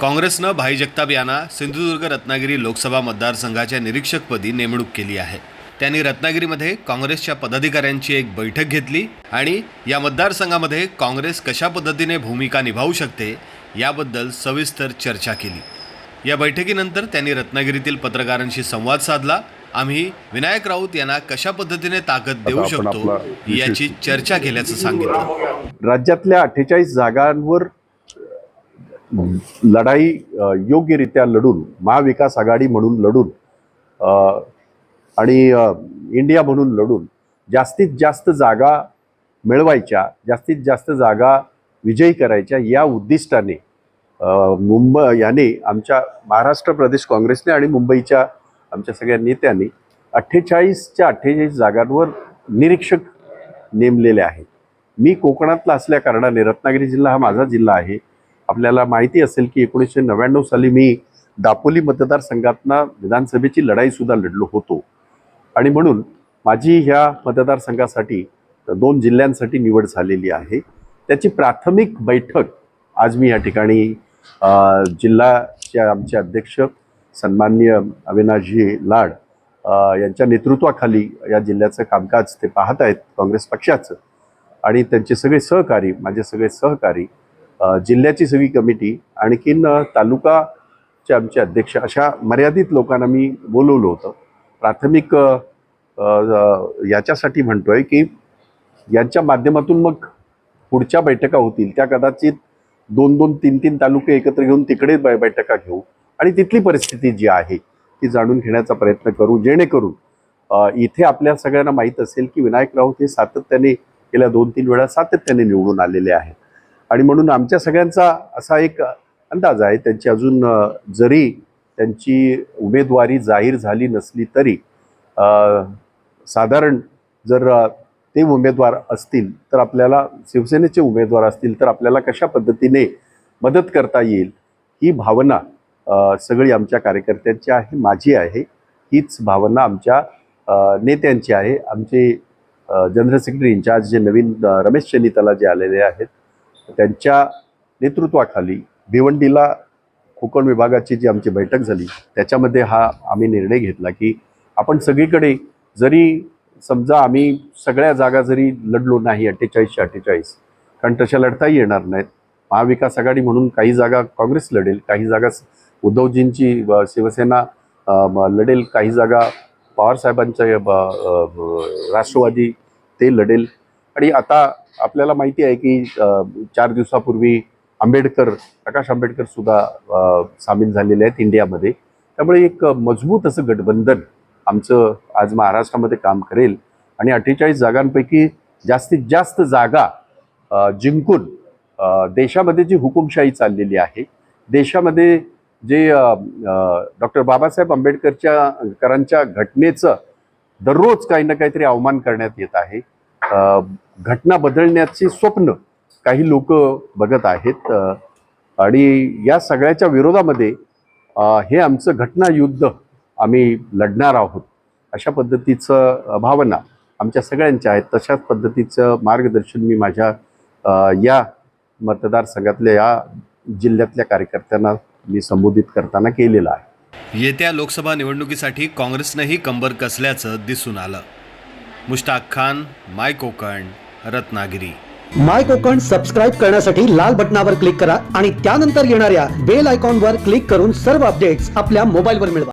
काँग्रेसनं भाई जगताप यांना सिंधुदुर्ग रत्नागिरी लोकसभा मतदारसंघाच्या निरीक्षकपदी नेमणूक केली आहे. त्यांनी रत्नागिरीमध्ये काँग्रेसच्या पदाधिकाऱ्यांची एक बैठक घेतली आणि या मतदारसंघामध्ये काँग्रेस कशा पद्धतीने भूमिका निभावू शकते याबद्दल सविस्तर चर्चा केली. या बैठकीनंतर त्यांनी रत्नागिरीतील पत्रकारांशी संवाद साधला. आम्ही विनायक राऊत यांना कशा पद्धतीने ताकद देऊ शकतो याची चर्चा केल्याचं सांगितलं. राज्यातल्या अठ्ठेचाळीस जागांवर लढाई योग्यरित्या लढून महाविकास आघाडी म्हणून लढून आणि इंडिया म्हणून लढून जास्तीत जास्त जागा मिळवायच्या जास्तीत जास्त जागा विजयी करायच्या या उद्दिष्टाने मुंबई याने आमच्या महाराष्ट्र प्रदेश काँग्रेसने आणि मुंबईच्या आमच्या सगळ्या नेत्यांनी अठ्ठेचाळीसच्या अठ्ठेचाळीस जागांवर निरीक्षक नेमलेले आहेत. मी कोकणातला असल्या कारणाने रत्नागिरी जिल्हा हा माझा जिल्हा आहे. आपल्याला माहिती असेल की एकोणीसशे नव्याण्णव साली मी दापोली मतदारसंघातनं विधानसभेची लढाईसुद्धा लढलो होतो. आणि म्हणून माझी ह्या मतदारसंघासाठी दोन जिल्ह्यांसाठी निवड झालेली आहे. त्याची प्राथमिक बैठक आज मी या ठिकाणी अ, जिल्हाचे आमचे अध्यक्ष सन्माननीय अविनाशजी लाड यांच्या नेतृत्वाखाली या जिल्ह्याचं कामकाज ते पाहत आहेत काँग्रेस पक्षाचं. आणि त्यांचे सगळे सहकारी माझे सगळे सहकारी जिल्ह्याची सगळी कमिटी आणखीन तालुकाचे आमचे अध्यक्ष अशा मर्यादित लोकांना मी बोलवलं होतं. प्राथमिक याच्यासाठी म्हणतो आहे की यांच्या माध्यमातून मग पुढच्या बैठका होतील. त्या कदाचित दोन दोन तीन तीन तालुके एकत्र घेऊन तिकडे बै बैठका घेऊ आणि तिथली परिस्थिती जी आहे ती जाणून घेण्याचा प्रयत्न करू जेणेकरून इथे आपल्या सगळ्यांना माहीत असेल की विनायक राऊत हे सातत्याने गेल्या दोन तीन वेळा सातत्याने निवडून आलेले आहेत. आणि म्हणून आमच्या सगळ्यांचा असा एक अंदाज आहे त्यांची अजून जरी त्यांची उमेदवारी जाहीर झाली नसली तरी साधारण जर ते उमेदवार असतील तर आपल्याला शिवसेनेचे उमेदवार असतील तर आपल्याला कशा पद्धतीने मदत करता येईल ही भावना सगळी आमच्या कार्यकर्त्यांची आहे माझी आहे. हीच भावना आमच्या नेत्यांची आहे. आमचे जनरल सेक्रेटरी इन्चार्ज जे नवीन रमेश चनिताला जे आलेले आहेत त्यांच्या नेतृत्वाखाली भिवंडीला कोकण विभागाची जी आमची बैठक झाली त्याच्यामध्ये हा आम्ही निर्णय घेतला की आपण सगळीकडे जरी समजा आम्ही सगळ्या जागा जरी लढलो नाही अठ्ठेचाळीसशे अठ्ठेचाळीस कारण तशा लढताही येणार नाहीत. महाविकास आघाडी म्हणून काही जागा काँग्रेस लढेल काही जागा उद्धवजींची शिवसेना लढेल काही जागा पवारसाहेबांच्या राष्ट्रवादी ते लढेल. आणि आता आपल्याला माहिती आहे की चार दिवसापूर्वी आंबेडकर प्रकाश आंबेडकर सुद्धा सामील झालेले आहेत इंडियामध्ये. त्यामुळे एक मजबूत असं गठबंधन आमचं आज महाराष्ट्रामध्ये काम करेल. आणि अठ्ठेचाळीस जागांपैकी जास्तीत जास्त जागा जिंकून देशामध्ये जी हुकुमशाही चाललेली आहे देशामध्ये जे डॉक्टर बाबासाहेब आंबेडकरच्या करांच्या घटनेचं दररोज काही ना काहीतरी अवमान करण्यात येत आहे. घटना बदलण्याची स्वप्न काही लोक बघत आहेत. आणि या सगळ्याच्या विरोधामध्ये हे आमचं घटना युद्ध आम्ही लढणार आहोत. अशा पद्धतीचं भावना आमच्या सगळ्यांच्या आहेत. तशाच पद्धतीचं मार्गदर्शन मी माझ्या या मतदारसंघातल्या या जिल्ह्यातल्या कार्यकर्त्यांना मी संबोधित करताना केलेलं आहे. येत्या लोकसभा निवडणुकीसाठी काँग्रेसनंही कंबर कसल्याचं दिसून आलं. Mushtaq Khan my Konkan Ratnagiri. My Konkan subscribe करण्यासाठी लाल बटनावर क्लिक करा आणि त्यानंतर येणाऱ्या बेल आयकॉनवर क्लिक करून सर्व अपडेट्स आपल्या मोबाईलवर मिळवा.